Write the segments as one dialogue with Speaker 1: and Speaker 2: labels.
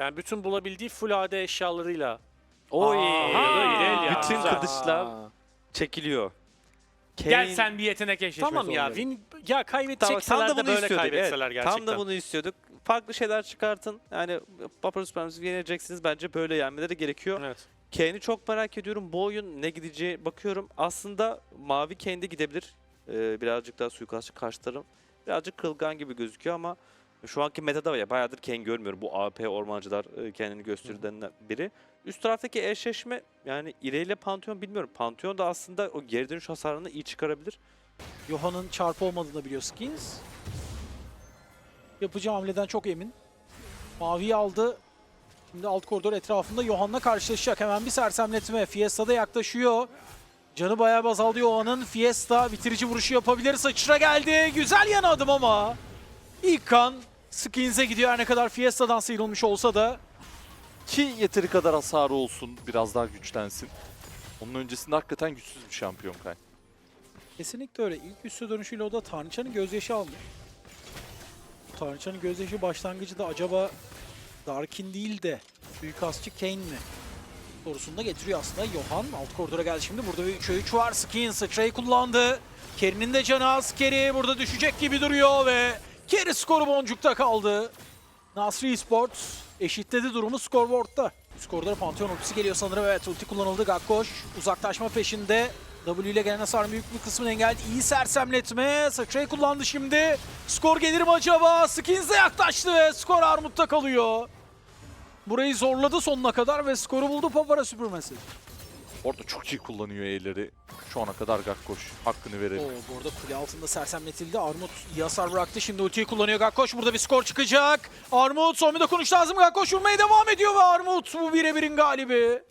Speaker 1: Yani bütün bulabildiği full AD eşyalarıyla.
Speaker 2: Oy.
Speaker 1: Aa, İrelia,
Speaker 2: Bütün
Speaker 1: güzel.
Speaker 2: kılıçlar çekiliyor.
Speaker 3: Gel
Speaker 2: Kane-
Speaker 3: sen bir yetenek eşleşmesi
Speaker 1: Tamam ya
Speaker 3: oynayalım.
Speaker 1: win ya
Speaker 2: Tamam,
Speaker 1: kaybedecekseler de böyle
Speaker 2: istiyorduk.
Speaker 1: kaybetseler
Speaker 2: Evet,
Speaker 1: gerçekten.
Speaker 2: Tam da bunu istiyorduk. Farklı şeyler çıkartın. Yani Buffer Supremacy'yi yeneceksiniz. Bence böyle yenmeleri gerekiyor.
Speaker 1: Evet.
Speaker 2: Kane'i çok merak ediyorum. Bu oyun ne gideceği bakıyorum. Aslında mavi Kane'de gidebilir. Ee, birazcık daha suikastçı karşılarım. Birazcık kılgan gibi gözüküyor ama şu anki metada ya bayağıdır Kane görmüyorum. Bu AP ormancılar e, kendini gösterilerinden biri. Üst taraftaki eşleşme yani İre ile Pantheon bilmiyorum. Pantheon da aslında o geri dönüş hasarını iyi çıkarabilir.
Speaker 4: Johann'ın çarpı olmadığını biliyor Skins. Yapacağı hamleden çok emin. Maviyi aldı. Şimdi alt koridor etrafında Johann'la karşılaşacak. Hemen bir sersemletme. Fiesta da yaklaşıyor. Canı bayağı azaldı Johann'ın. Fiesta bitirici vuruşu yapabilir. Sıçra geldi. Güzel yan adım ama. İlk kan Skins'e gidiyor her ne kadar Fiesta'dan sıyrılmış olsa da.
Speaker 5: Ki yeteri kadar hasarı olsun, biraz daha güçlensin. Onun öncesinde hakikaten güçsüz bir şampiyon Kay.
Speaker 4: Kesinlikle öyle. İlk üstü dönüşüyle o da Tanrıçanın gözyaşı almış. Tanrıçanın gözyaşı başlangıcı da acaba Darkin değil de suikastçı Kane mi? Sorusunu da getiriyor aslında. Johan alt koridora geldi şimdi. Burada bir 3'e 3 var. Skin sıçrayı kullandı. Kerry'nin de canı az. Kerry burada düşecek gibi duruyor ve Kerry skoru boncukta kaldı. Nasri Esports eşitledi durumu scoreboard'da. Üst koridora Pantheon ultisi geliyor sanırım. Evet ulti kullanıldı. Gakkoş uzaklaşma peşinde. W ile gelen hasar büyük bir kısmını engelledi. İyi sersemletme. Sıçrayı kullandı şimdi. Skor gelir mi acaba? Skins de yaklaştı ve skor Armut'ta kalıyor. Burayı zorladı sonuna kadar ve skoru buldu Papara süpürmesi.
Speaker 5: Orada çok iyi kullanıyor E'leri. Şu ana kadar Gakkoş. Hakkını verelim.
Speaker 4: Oo, bu arada kule altında sersemletildi. Armut iyi hasar bıraktı. Şimdi ultiyi kullanıyor Gakkoş. Burada bir skor çıkacak. Armut son bir dokunuş lazım. Gakkoş vurmaya devam ediyor ve Armut bu birebirin galibi.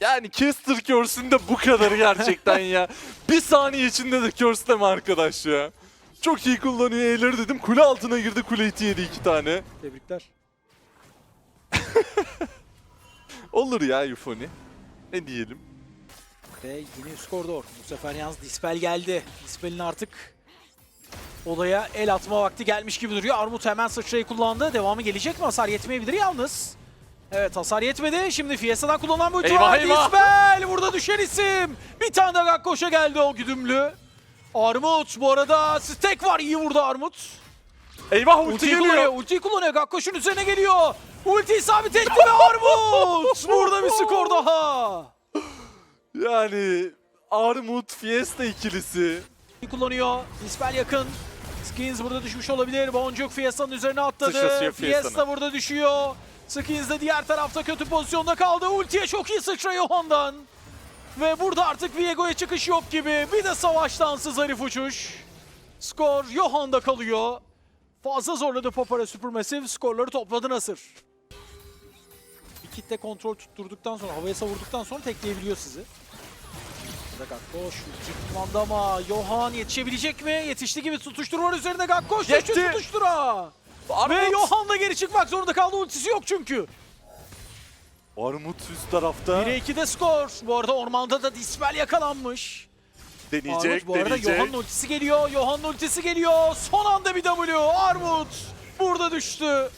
Speaker 5: Yani Caster Curse'ün de bu kadarı gerçekten ya. Bir saniye içinde de Curse'leme arkadaş ya. Çok iyi kullanıyor E'leri dedim. Kule altına girdi. Kule iti yedi iki tane.
Speaker 4: Tebrikler.
Speaker 5: Olur ya Yufoni. Ne diyelim.
Speaker 4: Ve yine üst koridor. Bu sefer yalnız Dispel geldi. Dispel'in artık olaya el atma vakti gelmiş gibi duruyor. Armut hemen sıçrayı kullandı. Devamı gelecek mi? Hasar yetmeyebilir yalnız. Evet hasar yetmedi. Şimdi Fiesta'dan kullanılan bu ulti
Speaker 5: Eyvah,
Speaker 4: var.
Speaker 5: eyvah.
Speaker 4: Dispel burada düşen isim. Bir tane de Gakkoş'a geldi o güdümlü. Armut bu arada stack var. İyi vurdu Armut.
Speaker 5: Eyvah ulti
Speaker 4: Ultiyi
Speaker 5: geliyor.
Speaker 4: kullanıyor. Kullanıyor. Gakkoş'un üzerine geliyor. Ulti isabet etti ve Armut. Burada bir skor daha.
Speaker 5: Yani Armut Fiesta ikilisi.
Speaker 4: kullanıyor. Dispel yakın. Skins burada düşmüş olabilir. Boncuk Fiesta'nın üzerine atladı. Fiesta burada düşüyor. Skins de diğer tarafta kötü pozisyonda kaldı. Ultiye çok iyi sıçrıyor Hondan. Ve burada artık Viego'ya çıkış yok gibi. Bir de savaştansı zarif uçuş. Skor Johann'da kalıyor. Fazla zorladı Papara Supermassive. Skorları topladı Nasır. Bir kitle kontrol tutturduktan sonra, havaya savurduktan sonra tekleyebiliyor sizi. Burada Gakkoş kullandı ama Johan yetişebilecek mi? Yetişti gibi tutuşturma var üzerinde Gakkoş.
Speaker 5: Yetti.
Speaker 4: Tutuştura. Ve Johan da geri çıkmak zorunda kaldı. Ultisi yok çünkü.
Speaker 5: Armut üst tarafta.
Speaker 4: 1'e 2'de skor. Bu arada ormanda da Dispel yakalanmış.
Speaker 5: deneyecek,
Speaker 4: Armut bu arada
Speaker 5: deneyecek.
Speaker 4: Johann'ın ultisi geliyor. Johann'ın ultisi geliyor. Son anda bir W. Armut burada düştü.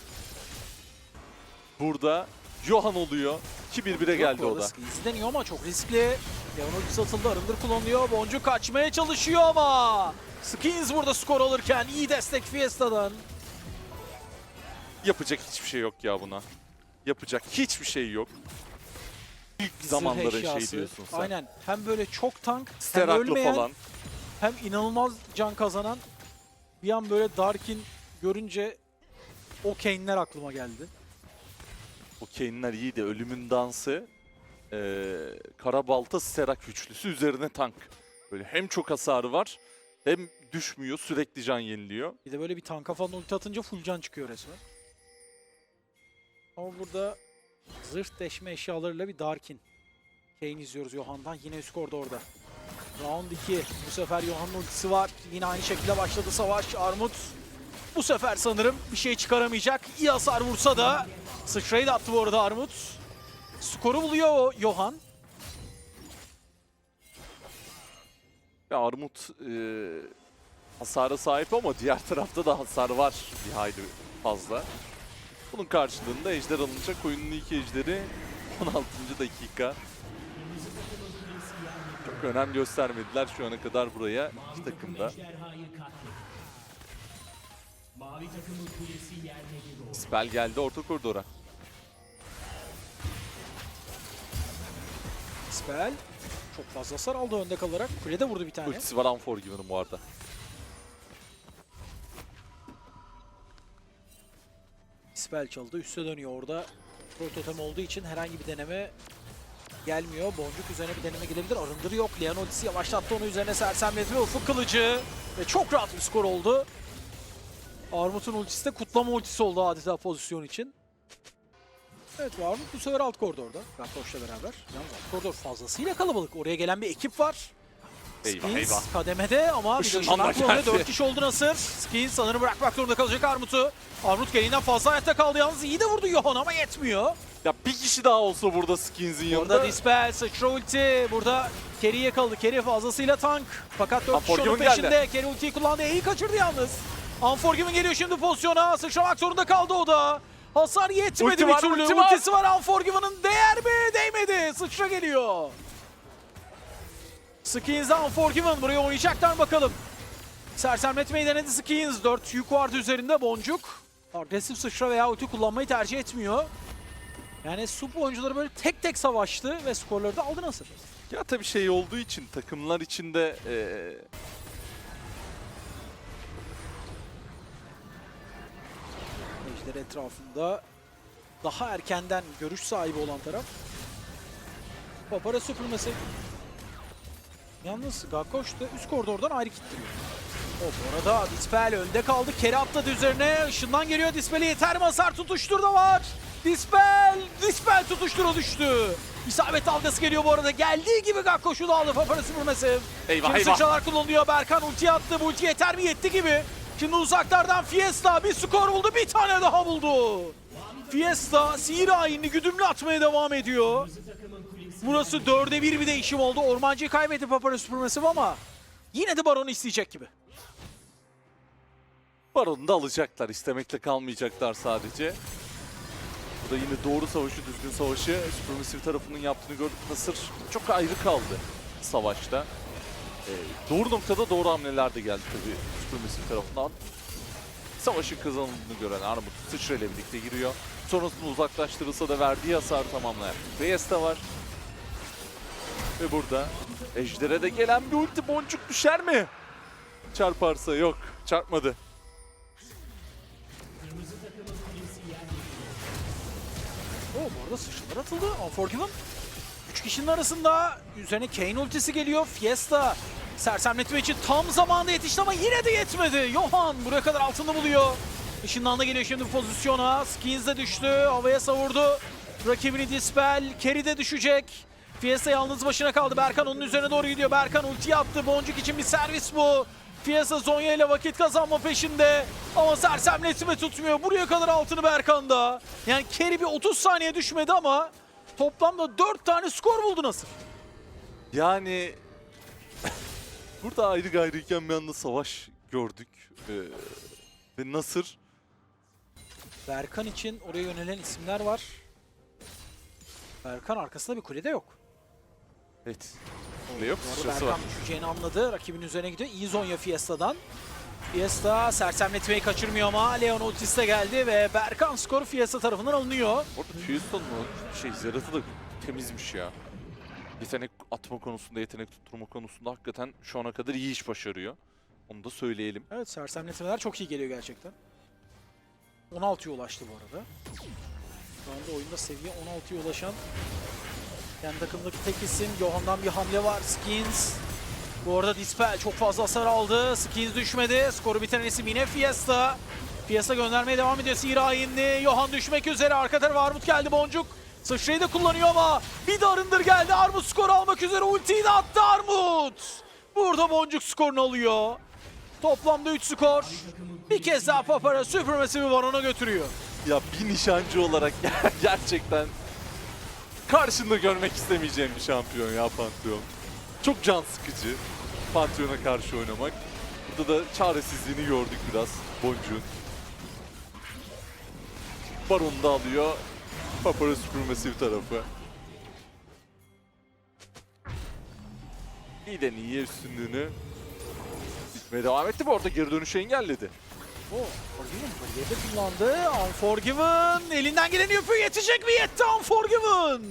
Speaker 5: Burada Johan oluyor. 2-1-1'e geldi o da.
Speaker 4: Squeezy deniyor ama çok riskli. Leon ultisi atıldı. Arındır kullanılıyor. Boncuk kaçmaya çalışıyor ama. Skins burada skor alırken iyi destek Fiesta'dan.
Speaker 5: Yapacak hiçbir şey yok ya buna. Yapacak hiçbir şey yok. İlk
Speaker 4: Zırh
Speaker 5: zamanların şey
Speaker 4: eşyası.
Speaker 5: diyorsun sen.
Speaker 4: Aynen. Hem böyle çok tank, hem
Speaker 5: Steraklı
Speaker 4: ölmeyen,
Speaker 5: falan.
Speaker 4: hem inanılmaz can kazanan. Bir an böyle Darkin görünce o Kane'ler aklıma geldi.
Speaker 5: O Kane'ler iyi de ölümün dansı. Ee, Karabalta Sterak üçlüsü üzerine tank. Böyle hem çok hasarı var hem düşmüyor sürekli can yeniliyor.
Speaker 4: Bir de böyle bir tanka falan ulti atınca full can çıkıyor resmen. Ama burada zırh deşme eşyalarıyla bir Darkin. Kane izliyoruz Johann'dan. Yine üst orada. Round 2. Bu sefer Johann'ın ultisi var. Yine aynı şekilde başladı savaş. Armut bu sefer sanırım bir şey çıkaramayacak. İyi hasar vursa da sıçrayı attı bu arada Armut. Skoru buluyor o Johan.
Speaker 5: Ve Armut e, hasara sahip ama diğer tarafta da hasar var bir hayli fazla. Bunun karşılığında ejder alınacak. Oyunun ilk ejderi 16. dakika. Çok önem göstermediler şu ana kadar buraya iki takımda. Spell geldi orta koridora.
Speaker 4: Spell çok fazla hasar aldı önde kalarak. Kulede vurdu bir tane.
Speaker 5: Ultisi var Unforgiven'ın bu arada.
Speaker 4: Spell çaldı. Üste dönüyor orada. Pro totem olduğu için herhangi bir deneme gelmiyor. Boncuk üzerine bir deneme gelebilir. Arındırı yok. Leon ultisi yavaşlattı onu üzerine sersemledi ve ufuk kılıcı. Ve çok rahat bir skor oldu. Armut'un ultisi de kutlama ultisi oldu adeta pozisyon için. Evet ve Armut bu sefer alt koridorda. Gakkoş'la beraber. Yalnız alt koridor fazlasıyla kalabalık. Oraya gelen bir ekip var.
Speaker 5: Eyvah
Speaker 4: Skins
Speaker 5: eyvah.
Speaker 4: kademede ama bir
Speaker 5: Işınlanma geldi.
Speaker 4: 4 kişi oldu Nasır. Skins sanırım bırakmak zorunda kalacak Armut'u. Armut gereğinden fazla hayatta kaldı yalnız. iyi de vurdu Johan ama yetmiyor.
Speaker 5: Ya bir kişi daha olsa burada Skins'in yanında.
Speaker 4: Burada Dispel, sıçra ulti. Burada Kerry yakaladı. Kerry fazlasıyla tank. Fakat 4 kişi onun peşinde. Kerry ultiyi kullandı. E'yi kaçırdı yalnız. Unforgiven geliyor şimdi pozisyona. Sıçramak zorunda kaldı o da. Hasar yetmedi
Speaker 5: Ulti
Speaker 4: bir
Speaker 5: var,
Speaker 4: türlü.
Speaker 5: ulti var.
Speaker 4: Ultisi var Unforgiven'ın. Değer mi? Değmedi. Sıçra geliyor. Skins Unforgiven. Buraya oynayacaklar bakalım. Sersemletmeyi denedi Skins. 4 yük vardı üzerinde Boncuk. Agresif sıçra veya ulti kullanmayı tercih etmiyor. Yani Sup oyuncuları böyle tek tek savaştı ve skorları da aldı nasıl?
Speaker 5: Ya tabii şey olduğu için takımlar içinde eee
Speaker 4: Ejder etrafında daha erkenden görüş sahibi olan taraf. Papara süpürmesi. Yalnız Gakkoş da üst koridordan ayrı gittiriyor. O bu arada Dispel önde kaldı. Kere atladı üzerine. Işından geliyor Dispel'e yeter mi hasar tutuştur da var. Dispel! Dispel tutuşturu düştü. İsabet dalgası geliyor bu arada. Geldiği gibi Gakkoş'u da aldı Papara süpürmesi.
Speaker 5: eyvah
Speaker 4: Şimdi
Speaker 5: eyvah.
Speaker 4: sıçralar kullanılıyor. Berkan ulti attı. Bu ulti yeter mi? Yetti gibi. Şimdi uzaklardan Fiesta bir skor buldu. Bir tane daha buldu. Fiesta sihir ayini güdümlü atmaya devam ediyor. Burası dörde bir bir değişim oldu. Ormancıyı kaybetti Papara süpürmesi ama yine de Baron'u isteyecek gibi.
Speaker 5: Baron'u da alacaklar. istemekle kalmayacaklar sadece. Bu da yine doğru savaşı, düzgün savaşı Supremacy tarafının yaptığını gördük. Nasır çok ayrı kaldı savaşta. Ee, doğru noktada doğru hamleler de geldi tabii Supremacy tarafından. Savaşın kazanıldığını gören Armut sıçra ile birlikte giriyor. Sonrasında uzaklaştırılsa da verdiği hasarı tamamlayan Reyes'te var. Ve burada Ejder'e de gelen bir ulti boncuk düşer mi? Çarparsa yok. Çarpmadı.
Speaker 4: Oo, bu arada sıçralar atıldı. Unforgiven. Üç kişinin arasında üzerine Kane ultisi geliyor. Fiesta sersemletme için tam zamanında yetişti ama yine de yetmedi. Johan buraya kadar altında buluyor. Işından da geliyor şimdi pozisyona. Skins de düştü. Havaya savurdu. Rakibini Dispel. Kerry de düşecek. Fiesta yalnız başına kaldı. Berkan onun üzerine doğru gidiyor. Berkan ulti yaptı. Boncuk için bir servis bu. Fiesta Zonya ile vakit kazanma peşinde. Ama sersemletme tutmuyor. Buraya kadar altını Berkan'da. Yani Kerry bir 30 saniye düşmedi ama toplamda 4 tane skor buldu nasıl?
Speaker 5: Yani burada ayrı gayrıyken bir anda savaş gördük. Ee, ve Nasır
Speaker 4: Berkan için oraya yönelen isimler var. Berkan arkasında bir kulede yok.
Speaker 5: evet. Ne yok?
Speaker 4: Bu arada Berkan
Speaker 5: var.
Speaker 4: düşeceğini anladı. Rakibin üzerine gidiyor. İyi Zonya Fiesta'dan. Fiesta sersemletmeyi kaçırmıyor ama Leon de geldi ve Berkan skoru Fiesta tarafından alınıyor.
Speaker 5: Orada Houston mu? Şey Zerat'ı da temizmiş ya. Yetenek atma konusunda, yetenek tutturma konusunda hakikaten şu ana kadar iyi iş başarıyor. Onu da söyleyelim.
Speaker 4: Evet sersemletmeler çok iyi geliyor gerçekten. 16'ya ulaştı bu arada. Şu anda oyunda seviye 16'ya ulaşan kendi takımdaki tek isim. Johan'dan bir hamle var. Skins. Bu arada Dispel çok fazla hasar aldı. Skins düşmedi. Skoru bitiren isim yine Fiesta. Fiesta göndermeye devam ediyor. Sihir ayinli. Johan düşmek üzere. Arka tarafa Armut geldi. Boncuk. Sıçrayı da kullanıyor ama bir de Arındır geldi. Armut skor almak üzere. Ultiyi de attı Armut. Burada Boncuk skorunu alıyor. Toplamda 3 skor. Bir kez daha Papara Supermassive'i Baron'a götürüyor.
Speaker 5: Ya bir nişancı olarak gerçekten karşında görmek istemeyeceğim bir şampiyon ya Pantheon. Çok can sıkıcı Pantheon'a karşı oynamak. Burada da çaresizliğini gördük biraz Boncuğun. Baron'u da alıyor. Papara Supermassive tarafı. İyiden iyiye üstünlüğünü bitmeye devam etti. Bu arada geri dönüşü engelledi.
Speaker 4: O Unforgiven bariyeri kullandı. Unforgiven elinden geleni yapıyor. Yetecek mi? Yetti Unforgiven.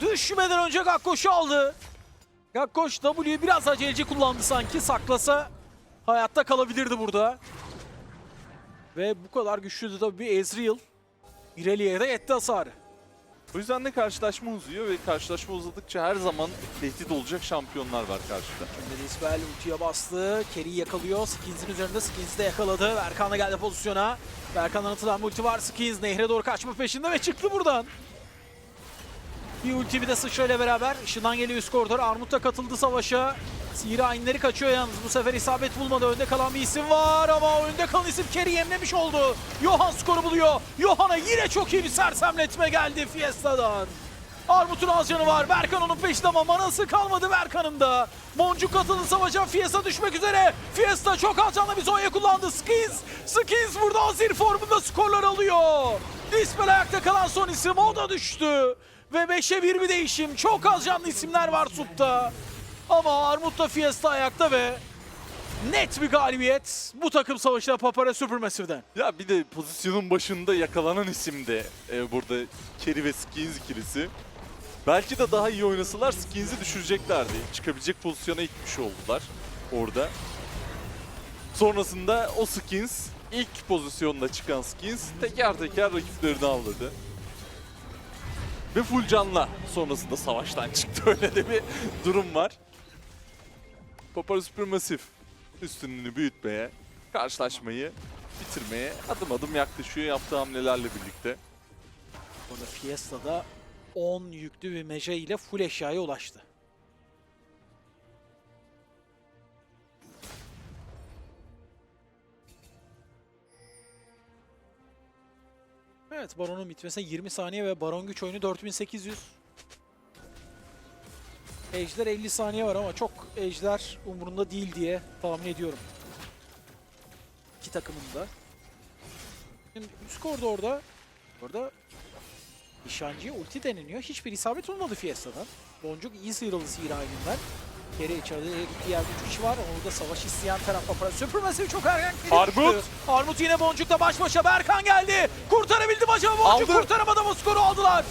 Speaker 4: Düşmeden önce Gakkoş'u aldı. Gakkoş W'yu biraz aceleci kullandı sanki. Saklasa hayatta kalabilirdi burada. Ve bu kadar güçlüydü tabii bir Ezreal. İrelia'ya da yetti hasarı.
Speaker 5: O yüzden de karşılaşma uzuyor ve karşılaşma uzadıkça her zaman tehdit olacak şampiyonlar var karşıda.
Speaker 4: Şimdi Isbel ultiye bastı. Kerry'i yakalıyor. Skins'in üzerinde Skins de yakaladı. Berkan da geldi pozisyona. Berkan'dan atılan ulti var. Skins nehre doğru kaçma peşinde ve çıktı buradan. Bir ulti bir de sıçrayla beraber. Işından geliyor üst koridor. Armut da katıldı savaşa. Sihir ayinleri kaçıyor yalnız. Bu sefer isabet bulmadı. Önde kalan bir isim var ama önde kalan isim Kerry yemlemiş oldu. Johan skoru buluyor. Johan'a yine çok iyi bir sersemletme geldi Fiesta'dan. Armut'un az canı var. Berkan onun peşinde ama manası kalmadı Berkan'ın da. Boncuk katıldı savaşa. Fiesta düşmek üzere. Fiesta çok az canlı bir zonya kullandı. Skins. Skins burada azir formunda skorlar alıyor. Dispel ayakta kalan son isim. O da düştü. Ve 5'e 1 bir değişim. Çok az canlı isimler var Sup'ta. Ama Armut da Fiesta ayakta ve net bir galibiyet. Bu takım savaşına Papara Supermassive'den.
Speaker 5: Ya bir de pozisyonun başında yakalanan isim de e, burada Kerry ve Skins ikilisi. Belki de daha iyi oynasalar Skins'i düşüreceklerdi. Çıkabilecek pozisyona itmiş oldular orada. Sonrasında o Skins, ilk pozisyonda çıkan Skins teker teker rakiplerini avladı. Ve full canla sonrasında savaştan çıktı öyle de bir durum var. Papara Supermassive üstünlüğünü büyütmeye, karşılaşmayı bitirmeye adım adım yaklaşıyor yaptığı hamlelerle birlikte.
Speaker 4: Burada Fiesta'da 10 yüklü bir meje ile full eşyaya ulaştı. Evet Baron'un bitmesine 20 saniye ve Baron güç oyunu 4800. Ejder 50 saniye var ama çok Ejder umurunda değil diye tahmin ediyorum. İki takımın da. Şimdi üst koridorda Burada Nişancıya ulti deneniyor. Hiçbir isabet olmadı Fiesta'dan. Boncuk iyi sıyrıldı Sihir Ayın'dan. Geri içeride yerde 3 kişi var. Orada savaş isteyen tarafta para. Supermassive çok erken geri
Speaker 5: Armut!
Speaker 4: düştü. Armut yine Boncuk'la baş başa. Berkan geldi. Kurtarabildi acaba? Boncuk
Speaker 5: Aldı.
Speaker 4: kurtaramadı ama skoru aldılar.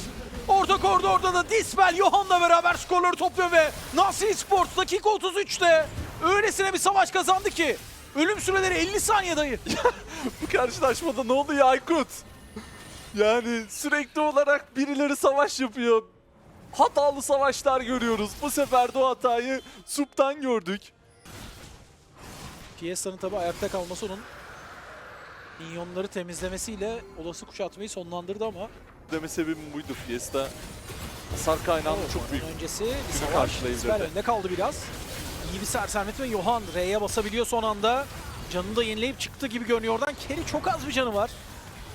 Speaker 4: Orta koridorda da Dispel Johan'la beraber skorları topluyor ve Nasri Sports dakika 33'te öylesine bir savaş kazandı ki ölüm süreleri 50 saniye dayı.
Speaker 5: Bu karşılaşmada ne oluyor Aykut? Yani sürekli olarak birileri savaş yapıyor. Hatalı savaşlar görüyoruz. Bu sefer de o hatayı Sup'tan gördük.
Speaker 4: Fiesta'nın tabi ayakta kalması onun minyonları temizlemesiyle olası kuşatmayı sonlandırdı ama
Speaker 5: Deme sebebim buydu Fiesta. Hasar kaynağının
Speaker 4: Oo,
Speaker 5: çok büyük.
Speaker 4: öncesi bir savaş. İsmail önde kaldı biraz. İyi bir sersemletme. Johan R'ye basabiliyor son anda. Canını da yenileyip çıktı gibi görünüyor oradan. Kerry çok az bir canı var.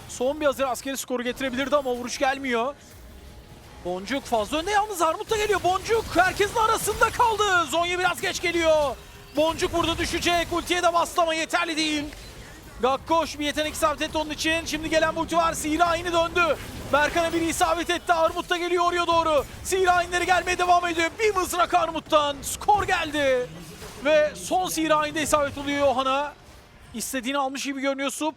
Speaker 4: Son bir hazır askeri skoru getirebilirdi ama vuruş gelmiyor. Boncuk fazla önde yalnız Armut da geliyor. Boncuk herkesin arasında kaldı. Zonya biraz geç geliyor. Boncuk burada düşecek. Ultiye de bastı ama yeterli değil. Gakkoş bir yetenek isabet etti onun için. Şimdi gelen multi var. Sihir ayini döndü. Berkan'a bir isabet etti. Armut da geliyor oraya doğru. Sihir ayinleri gelmeye devam ediyor. Bir mızrak Armut'tan. Skor geldi. Ve son sihir ayinde isabet oluyor Johan'a. İstediğini almış gibi görünüyor Sup.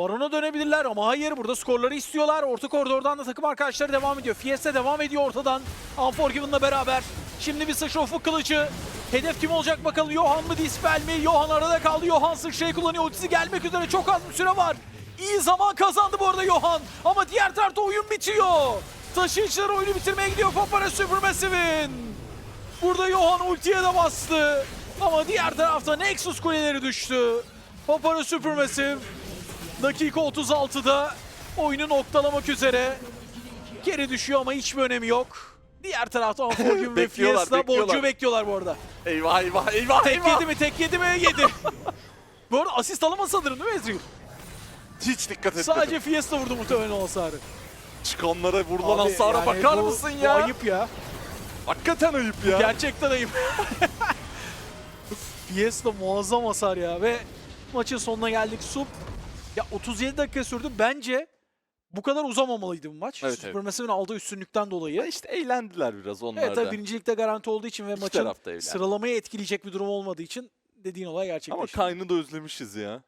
Speaker 4: Baron'a dönebilirler ama hayır burada skorları istiyorlar. Orta koridordan da takım arkadaşları devam ediyor. Fiesta devam ediyor ortadan. Unforgiven'la beraber. Şimdi bir sıçra kılıcı. Hedef kim olacak bakalım? Johan mı Dispel mi? Johan arada kaldı. Johan sıçrayı kullanıyor. Ultisi gelmek üzere. Çok az bir süre var. İyi zaman kazandı bu arada Johan. Ama diğer tarafta oyun bitiyor. Taşıyıcılar oyunu bitirmeye gidiyor. Papara Supermassive'in. Burada Johan ultiye de bastı. Ama diğer tarafta Nexus kuleleri düştü. Papara Supermassive dakika 36'da oyunu noktalamak üzere. Geri düşüyor ama hiçbir önemi yok. Diğer tarafta Unforgiven ve
Speaker 5: Bekliyorlar,
Speaker 4: Fiesta
Speaker 5: bekliyorlar.
Speaker 4: Bekliyorlar bu arada.
Speaker 5: Eyvah eyvah eyvah
Speaker 4: Tek
Speaker 5: eyvah.
Speaker 4: yedi mi tek yedi mi yedi. bu arada asist alamaz sanırım değil mi Ezreal?
Speaker 5: Hiç dikkat etmedim.
Speaker 4: Sadece Fiesta vurdu muhtemelen o hasarı.
Speaker 5: Çıkanlara vurulan
Speaker 4: Abi,
Speaker 5: hasara
Speaker 4: yani
Speaker 5: bakar
Speaker 4: bu-
Speaker 5: mısın
Speaker 4: Bu
Speaker 5: ya?
Speaker 4: ayıp ya.
Speaker 5: Hakikaten ayıp ya.
Speaker 4: Gerçekten ayıp. Fiesta muazzam hasar ya ve maçın sonuna geldik. Sup ya 37 dakika sürdü. Bence bu kadar uzamamalıydı bu maç.
Speaker 5: Evet, evet.
Speaker 4: Supermassive'in aldığı üstünlükten dolayı.
Speaker 5: İşte eğlendiler biraz onlar
Speaker 4: Evet tabii birincilikte garanti olduğu için ve
Speaker 5: İki
Speaker 4: maçın sıralamayı etkileyecek bir durum olmadığı için dediğin olay
Speaker 5: Ama
Speaker 4: gerçekleşti.
Speaker 5: Kayn'ı da özlemişiz ya.